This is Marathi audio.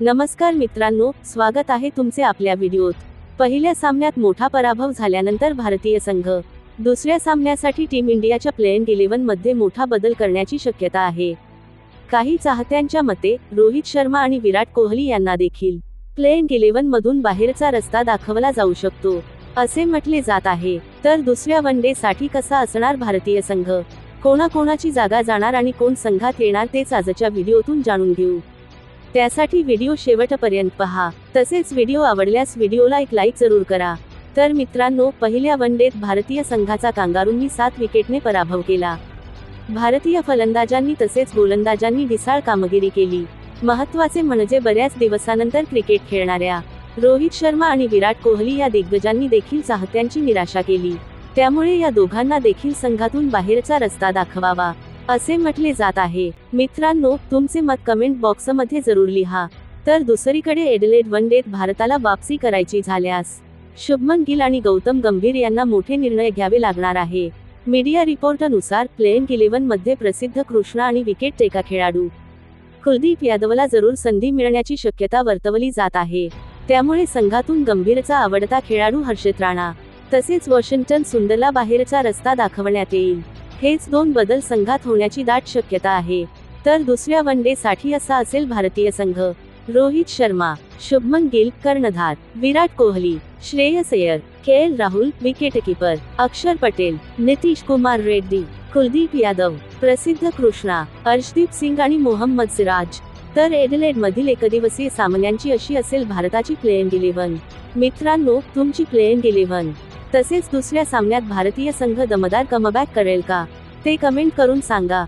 नमस्कार मित्रांनो स्वागत आहे तुमचे आपल्या व्हिडिओत. पहिल्या सामन्यात मोठा पराभव झाल्यानंतर भारतीय संघ दुसऱ्या सामन्यासाठी टीम इंडियाच्या प्लेइंग इलेव्हनमध्ये मोठा बदल करण्याची शक्यता आहे. काही चाहत्यांच्या मते रोहित शर्मा आणि विराट कोहली यांना देखील प्लेइंग इलेव्हन मधून बाहेरचा रस्ता दाखवला जाऊ शकतो असे म्हटले जात आहे. तर दुसऱ्या वन डे साठी कसा असणार भारतीय संघ? कोणाकोणाची जागा जाणार आणि कोण संघात येणार तेच आजच्या व्हिडिओतून जाणून घेऊ. त्यासाठी व्हिडिओ शेवटपर्यंत पहा. तसेच व्हिडिओ आवडल्यास व्हिडिओला एक लाईक जरूर करा. तर मित्रांनो पहिल्या वनडेत भारतीय संघाचा कांगारूंनी सात विकेटने पराभव केला. भारतीय फलंदाजांनी तसेच गोलंदाजांनी ढिसाळ कामगिरी केली. महत्त्वाचे म्हणजे बऱ्याच दिवसानंतर क्रिकेट खेळणाऱ्या रोहित शर्मा आणि विराट कोहली या दिग्गजांनी देखील चाहत्यांची निराशा केली. त्यामुळे या दोघांना देखील संघातून बाहेरचा रस्ता दाखवावा. असे म्हटले जात आहे. मित्रांनो तुमचे मत कमेंट बॉक्समध्ये जरूर लिहा. तर दुसरीकडे एडलेड वन डेत भारताला वापसी करायची झाल्यास शुभमन गिल आणि गौतम गंभीर यांना मोठे निर्णय घ्यावे लागणार आहे. मीडिया रिपोर्टनुसार प्लेइंग इलेव्हनमध्ये प्रसिद्ध कृष्णा आणि विकेट टेका खेळाडू कुलदीप यादवला जरूर संधी मिळण्याची शक्यता वर्तवली जात आहे. त्यामुळे संघातून गंभीरचा आवडता खेळाडू हर्षित राणा तसेच वॉशिंग्टन सुंदरला बाहेरचा रस्ता दाखवण्यात येईल. हेच दोन बदल संघात होण्याची दाट शक्यता आहे. तर दुसऱ्या वन डे साठी असा असेल भारतीय संघ. रोहित शर्मा शुभमन गिल कर्णधार Virat Kohli Shreyas Iyer K L Rahul wicketkeeper Akshar Patel Nitish Kumar Reddy Kuldeep Yadav प्रसिद्ध कृष्णा अर्शदीप सिंग आणि मोहम्मद सिराज. तर एडलेड मधील एकदिवसीय सामन्यांची अशी असेल भारताची प्लेइंग इलेव्हन मित्रांनो तुमची प्लेइंग इलेव्हन तसेच दुसऱ्या सामन्यात भारतीय संघ दमदार कमबॅक करेल का? ते कमेंट करून सांगा.